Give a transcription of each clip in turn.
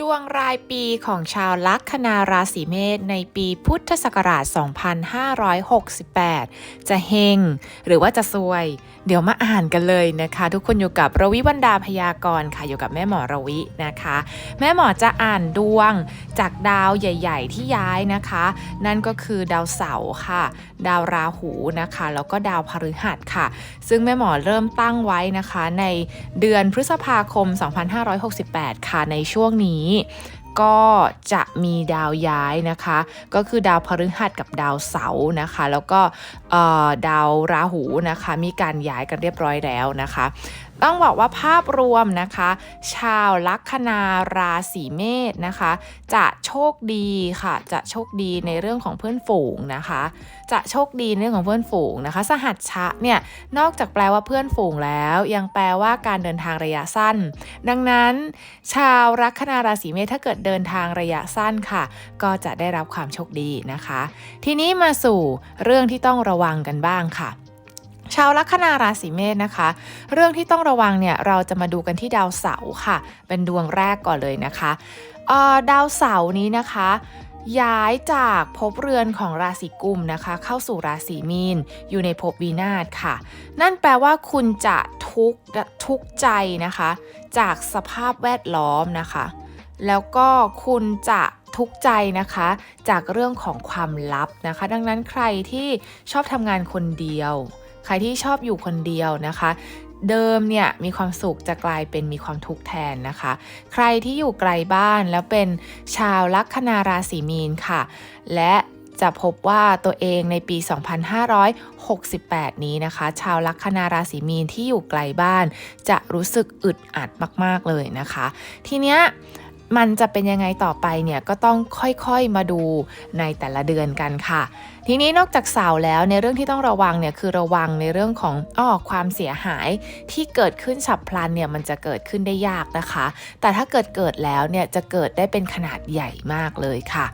ดวงรายปีของชาวลัคนาราศีเมษในปีพุทธศักราช 2568 จะเฮงหรือว่าจะซวย เดี๋ยวมาอ่านกันเลยนะคะ ทุกคนอยู่กับรวิวันดาพยากรณ์ค่ะ อยู่กับแม่หมอรวินะคะ แม่หมอจะอ่านดวงจากดาวใหญ่ ๆ ที่ย้ายนะคะ นั่นก็คือดาวเสาร์ค่ะ ดาวราหูนะคะ แล้วก็ดาวพฤหัสค่ะ ซึ่งแม่หมอเริ่มตั้งไว้นะคะ ในเดือนพฤษภาคม 2568 ค่ะในช่วงนี้ก็จะมีดาวย้ายนะคะ ก็คือดาวพฤหัสกับดาวเสาร์นะคะ แล้วก็ดาวราหูนะคะ มีการย้ายกันเรียบร้อยแล้วนะคะ ต้องบอกว่าภาพรวมนะคะ ชาวลัคนาราศีเมษนะคะ จะโชคดีค่ะ จะโชคดีในเรื่องของเพื่อนฝูงนะคะ จะโชคดีในเรื่องของเพื่อนฝูงนะคะ สหัสชะเนี่ยนอกจากแปลว่าเพื่อนฝูงแล้ว ยังแปลว่าการเดินทางระยะสั้น ดังนั้น ชาวลัคนาราศีเมษถ้าเกิดเดินทางระยะสั้นค่ะ ก็จะได้รับความโชคดีนะคะ ทีนี้มาสู่เรื่องที่ต้องระวังกันบ้างค่ะ ชาวลัคนาราศีเมษนะคะ เรื่องที่ต้องระวังเนี่ยเราจะมาดูกันที่ดาวเสาร์ค่ะ เป็นดวงแรกก่อนเลยนะคะอ่อดาวเสาร์นี้นะคะ ย้ายจากภพเรือนของราศีกุมนะคะ เข้าสู่ราศีมีน อยู่ในภพวินาศค่ะ นั่นแปลว่าคุณจะทุกทุกใจนะคะ จากสภาพแวดล้อมนะคะ แล้วก็คุณจะทุกข์ใจนะคะจากเรื่องของความลับนะคะ ดังนั้นใครที่ชอบทำงานคนเดียว ใครที่ชอบอยู่คนเดียวนะคะ เดิมเนี่ยมีความสุขจะกลายเป็นมีความทุกข์แทนนะคะ ใครที่อยู่ไกลบ้านแล้วเป็นชาวลัคนาราศีมีนค่ะ และจะพบว่าตัวเองในปี 2568 นี้นะคะ ชาวลัคนาราศีมีนที่อยู่ไกลบ้าน จะรู้สึกอึดอัดมาก ๆ เลยนะคะ ทีเนี้ย มันจะเป็นยังไงต่อไปเนี่ยก็ต้องค่อยๆมาดูในแต่ละเดือนกันค่ะ ทีนี้นอกจากเสาแล้วในเรื่องที่ต้องระวังเนี่ยคือระวังในเรื่องของอ้อความเสียหายที่เกิดขึ้นฉับพลันเนี่ยมันจะเกิดขึ้นได้ยากนะคะ แต่ถ้าเกิดเกิดแล้วเนี่ยจะเกิดได้เป็นขนาดใหญ่มากเลยค่ะ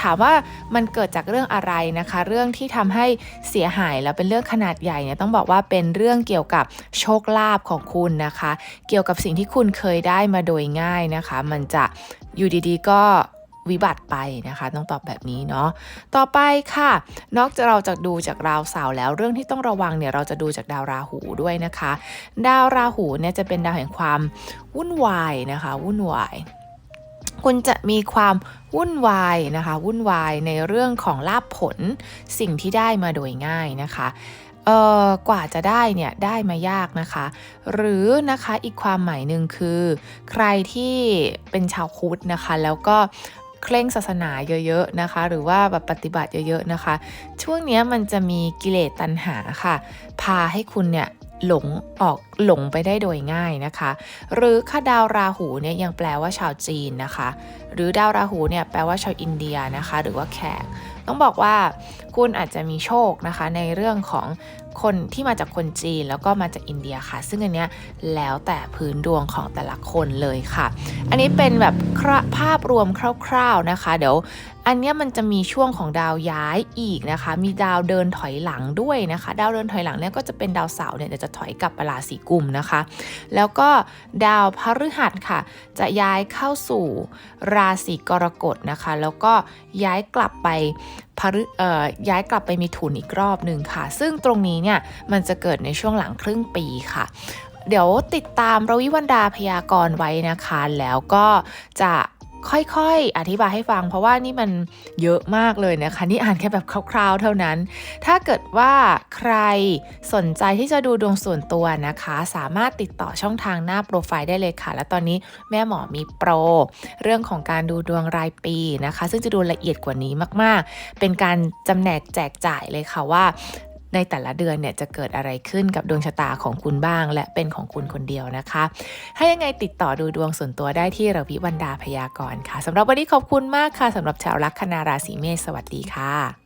ถามว่ามันเกิดจากเรื่องอะไรนะคะ เรื่องที่ทำให้เสียหายแล้วเป็นเรื่องขนาดใหญ่เนี่ยต้องบอกว่าเป็นเรื่องเกี่ยวกับโชคลาภของคุณนะคะ เกี่ยวกับสิ่งที่คุณเคยได้มาโดยง่ายนะคะ มันจะอยู่ดีๆ ก็วิบัติไปนะคะ ต้องตอบแบบนี้เนาะต่อไปค่ะ นอกจากเราจะดูจากดาวเสาร์แล้วเรื่องที่ต้องระวังเนี่ยเราจะดูจากดาวราหูด้วยนะคะ ดาวราหูเนี่ยจะเป็นดาวแห่งความวุ่นวายนะคะ วุ่นวาย คุณจะมีความวุ่นวายนะคะ วุ่นวายในเรื่องของลาภผลสิ่งที่ได้มาโดยง่ายนะคะเอ่อกว่าจะได้เนี่ยได้มายากนะคะ หรือนะคะอีกความหมายหนึ่งคือ ใครที่เป็นชาวพุทธนะคะ แล้วก็เคร่งศาสนาเยอะๆนะคะ หรือว่าแบบปฏิบัติเยอะๆนะคะ ช่วงนี้มันจะมีกิเลสตัณหาค่ะ พาให้คุณเนี่ยหลงออก หลงไปได้โดยง่ายนะคะ หรือค่าดาวราหูเนี่ยยังแปลว่าชาวจีนนะคะ หรือดาวราหูเนี่ยแปลว่าชาวอินเดียนะคะ หรือว่าแขก ต้องบอกว่าคุณอาจจะมีโชคนะคะในเรื่องของคนที่มาจากคนจีนแล้วก็มาจากอินเดียค่ะ ซึ่งอันเนี้ยแล้วแต่พื้นดวงของแต่ละคนเลยค่ะ อันนี้เป็นแบบภาพรวมคร่าวๆนะคะ เดี๋ยวอันเนี้ยมันจะมีช่วงของดาวย้ายอีกนะคะ มีดาวเดินถอยหลังด้วยนะคะ ดาวเดินถอยหลังเนี่ยก็จะเป็นดาวเสาร์เนี่ยเดี๋ยวจะถอยกลับไปราศีกุมนะคะ แล้วก็ดาวพฤหัสค่ะ จะย้ายเข้าสู่ราศีกรกฎนะคะ แล้วก็ย้ายกลับไปพฤย้ายกลับไปมีถุนอีกรอบหนึ่งค่ะ ซึ่งตรงนี้เนี่ยมันจะเกิดในช่วงหลังครึ่งปีค่ะ เดี๋ยวติดตามรวิวันดาพยากรณ์ไว้นะคะ แล้วก็จะ ค่อยๆ อธิบายให้ฟัง เพราะว่านี่มันเยอะมากเลยนะคะ นี่อ่านแค่แบบคร่าวๆ เท่านั้น ถ้าเกิดว่าใครสนใจที่จะดูดวงส่วนตัวนะคะ สามารถติดต่อช่องทางหน้าโปรไฟล์ได้เลยค่ะ และตอนนี้แม่หมอมีโปร เรื่องของการดูดวงรายปีนะคะ ซึ่งจะดูละเอียดกว่านี้มากๆ เป็นการจำแนกแจกจ่ายเลยค่ะว่า ในแต่ละเดือนเนี่ยจะเกิดอะไรขึ้นกับดวงชะตาของคุณบ้าง และเป็นของคุณคนเดียวนะคะให้ยังไงติดต่อดูดวงส่วนตัวได้ที่ระวิวันดาพยากรณ์ค่ะสำหรับวันนี้ขอบคุณมากค่ะสำหรับชาวลัคนาราศีเมษสวัสดีค่ะ